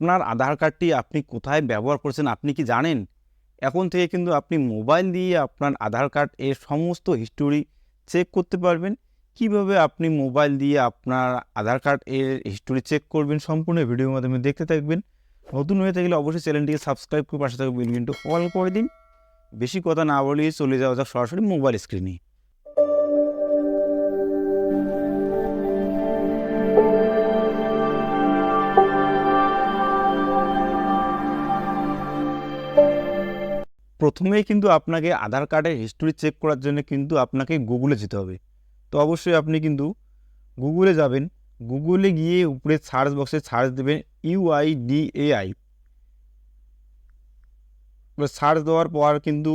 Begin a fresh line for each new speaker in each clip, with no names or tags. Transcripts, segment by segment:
আপনার আধার কার্ডটি আপনি কোথায় ব্যবহার করছেন আপনি কি জানেন? এখন থেকে কিন্তু আপনি মোবাইল দিয়ে আপনার আধার কার্ড এর সমস্ত হিস্টোরি চেক করতে পারবেন। কীভাবে আপনি মোবাইল দিয়ে আপনার আধার কার্ড এর হিস্টোরি চেক করবেন সম্পূর্ণ ভিডিওর মাধ্যমে দেখতে থাকবেন। নতুন হয়ে থাকলে অবশ্যই চ্যানেলটিকে সাবস্ক্রাইব করে পাশে থাকবে বেল কিন্তু অল করে দিন। বেশি কথা না বলেই চলে যাওয়া যাক সরাসরি মোবাইল স্ক্রিনে প্রথমেই কিন্তু আপনাকে আধার কার্ডের হিস্টোরি চেক করার জন্য কিন্তু আপনাকে গুগলে যেতে হবে। তো অবশ্যই আপনি কিন্তু গুগলে যাবেন। গুগলে গিয়ে উপরে সার্চ বক্সে সার্চ দেবেন ইউআইডিএআই সার্চ দেওয়ার পর কিন্তু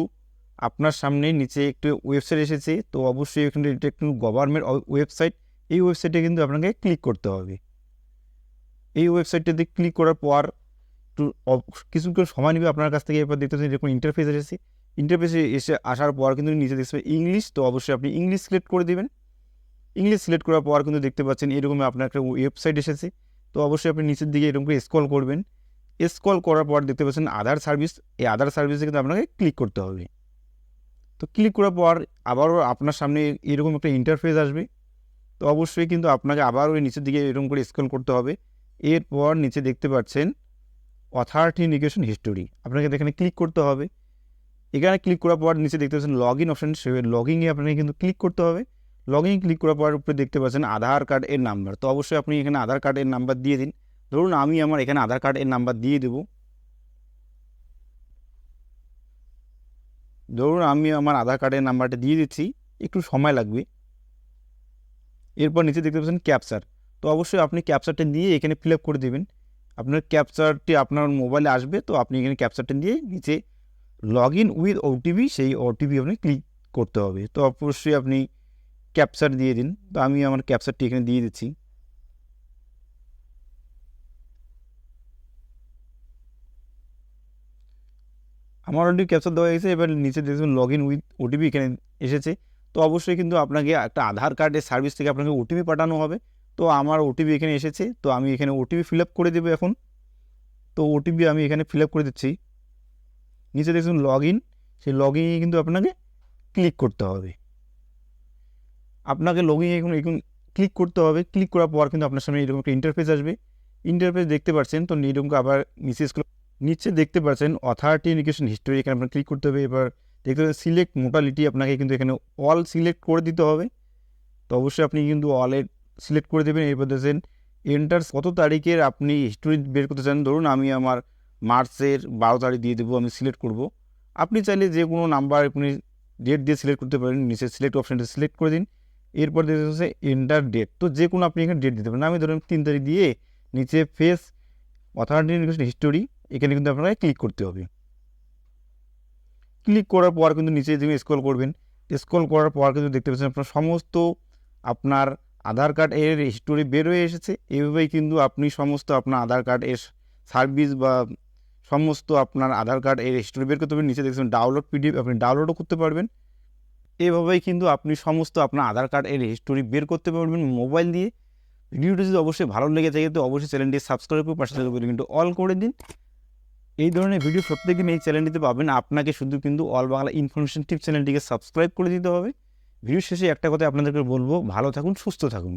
আপনার সামনে নিচে একটু ওয়েবসাইট এসেছে। তো অবশ্যই এখানে এটা একটু গভর্নমেন্ট ওয়েবসাইট এই ওয়েবসাইটে কিন্তু আপনাকে ক্লিক করতে হবে। এই ওয়েবসাইটটাতে ক্লিক করার পর একটু অব- কিছুক্ষণ সময় নেবে আপনার কাছ থেকে এবার দেখতে এরকম ইন্টারফেস এসেছে। ইন্টারফেসে এসে আসার পর কিন্তু নিচে দেখতে ইংলিশ তো অবশ্যই আপনি ইংলিশ সিলেক্ট করে দেবেন। ইংলিশ সিলেক্ট করার পর কিন্তু দেখতে পাচ্ছেন এরকম আপনার একটা ওয়েবসাইট এসেছে। তো অবশ্যই আপনি নিচের দিকে এরকম করে স্ক্রল করবেন। স্ক্রল করার পর দেখতে পাচ্ছেন আধার সার্ভিস এই আধার সার্ভিসে কিন্তু আপনাকে ক্লিক করতে হবে। তো ক্লিক করার পর আবারও আপনার সামনে এরকম একটা ইন্টারফেস আসবে। তো অবশ্যই কিন্তু আপনাকে আবার ওই নিচের দিকে এরকম করে স্ক্রল করতে হবে। এরপর নিচে দেখতে পাচ্ছেন অথেন্টিকেশন হিস্টোরি আপনাকে এখানে ক্লিক করতে হবে। এখানে ক্লিক করার পর নিচে দেখতে পাচ্ছেন লগ ইন অপশান সে লগিংয়ে আপনাকে কিন্তু ক্লিক করতে হবে। লগ ইন ক্লিক করার পর উপরে দেখতে পাচ্ছেন আধার কার্ড এর নাম্বার তো অবশ্যই আপনি এখানে আধার কার্ড এর নাম্বার দিয়ে দিন। ধরুন আমি আমার এখানে আধার কার্ড এর নাম্বার দিয়ে দেবো। ধরুন আমি আমার আধার কার্ডের নাম্বারটা দিয়ে দিচ্ছি। একটু সময় লাগবে। এরপর নিচে দেখতে পাচ্ছেন ক্যাপচার তো অবশ্যই আপনি ক্যাপচারটা দিয়ে এখানে ফিল আপ করে দেবেন। আপনার ক্যাপচারটি আপনার মোবাইলে আসবে, তো আপনি এখানে ক্যাপচারটা দিয়ে নিচে লগ ইন উইথ ওটিপি সেই ওটিপি আপনি ক্লিক করতে হবে। তো অবশ্যই আপনি ক্যাপচার দিয়ে দিন। তো আমি আমার ক্যাপচারটি এখানে দিয়ে দিচ্ছি। আমার অলরেডি ক্যাপচার দেওয়া হয়েছে এবার নিচে দেখবেন লগ ইন উইথ ওটিপি এখানে এসেছে। তো অবশ্যই কিন্তু আপনাকে একটা আধার কার্ডের সার্ভিস থেকে আপনাকে ওটিপি পাঠানো হবে। তো আমার ওটিপি এখানে এসেছে, তো আমি এখানে ওটিপি ফিল আপ করে দেবো এখন। তো ওটিপি আমি এখানে ফিল আপ করে দিচ্ছি। নিচে দেখুন লগ ইন সেই লগ ইনে কিন্তু আপনাকে ক্লিক করতে হবে। আপনাকে লগ ইন এখন এখন ক্লিক করতে হবে। ক্লিক করার পর কিন্তু আপনার সামনে এরকম একটা ইন্টারফেস আসবে। ইন্টারফেস দেখতে পাচ্ছেন, তো এরকম আবার নিচে নিচে দেখতে পাচ্ছেন অথেন্টিকেশন হিস্টোরি এখানে আপনার ক্লিক করতে হবে। এবার দেখতে পাচ্ছেন সিলেক্ট মোটালিটি আপনাকে কিন্তু এখানে অল সিলেক্ট করে দিতে হবে। তো অবশ্যই আপনি কিন্তু অলের সিলেক্ট করে দেবেন। এরপর দেখছেন এন্টার কত তারিখের আপনি হিস্টোরি বের করতে চান, ধরুন আমি আমার মার্চের বারো তারিখ দিয়ে দেবো, আমি সিলেক্ট করব। আপনি চাইলে যে কোনো নাম্বার আপনি ডেট দিয়ে সিলেক্ট করতে পারেন, নিচে সিলেক্ট অপশানটা সিলেক্ট করে দিন। এরপর দেখতে হচ্ছে এন্টার ডেট তো যে কোনো আপনি এখানে ডেট দিতে পারেন। আমি ধরুন তিন তারিখ দিয়ে নিচে ফেস অথেন্টিকেশন হিস্টোরি এখানে কিন্তু আপনাকে ক্লিক করতে হবে। ক্লিক করার পর কিন্তু নিচে তুমি স্ক্রল করবেন স্ক্রল করার পর কিন্তু দেখতে পাচ্ছেন আপনার সমস্ত আপনার আধার কার্ড এর হিস্টোরি বের হয়ে এসেছে। এইভাবেই কিন্তু আপনি সমস্ত আপনার আধার কার্ড এর সার্ভিস বা সমস্ত আপনার আধার কার্ড এর হিস্টোরি বের করতে পারবেন। নিচে দেখছেন ডাউনলোড পিডিএফ আপনি ডাউনলোডও করতে পারবেন। এভাবেই কিন্তু আপনি সমস্ত আপনার আধার কার্ড এর হিস্টোরি বের করতে পারবেন মোবাইল দিয়ে। ভিডিওটি যদি অবশ্যই ভালো লেগে থাকে, তো অবশ্যই চ্যানেলটি সাবস্ক্রাইব করে পাশে থাকা কিন্তু অল করে দিন। এই ধরনের ভিডিও প্রত্যেকদিন এই চ্যানেলটিতে পাবেন। আপনাকে শুধু কিন্তু অল বাংলা ইনফরমেশন টিপ চ্যানেলটিকে সাবস্ক্রাইব করে দিতে হবে। ভিডিও শেষে একটা কথা আপনাদেরকে বলব ভালো থাকুন সুস্থ থাকুন।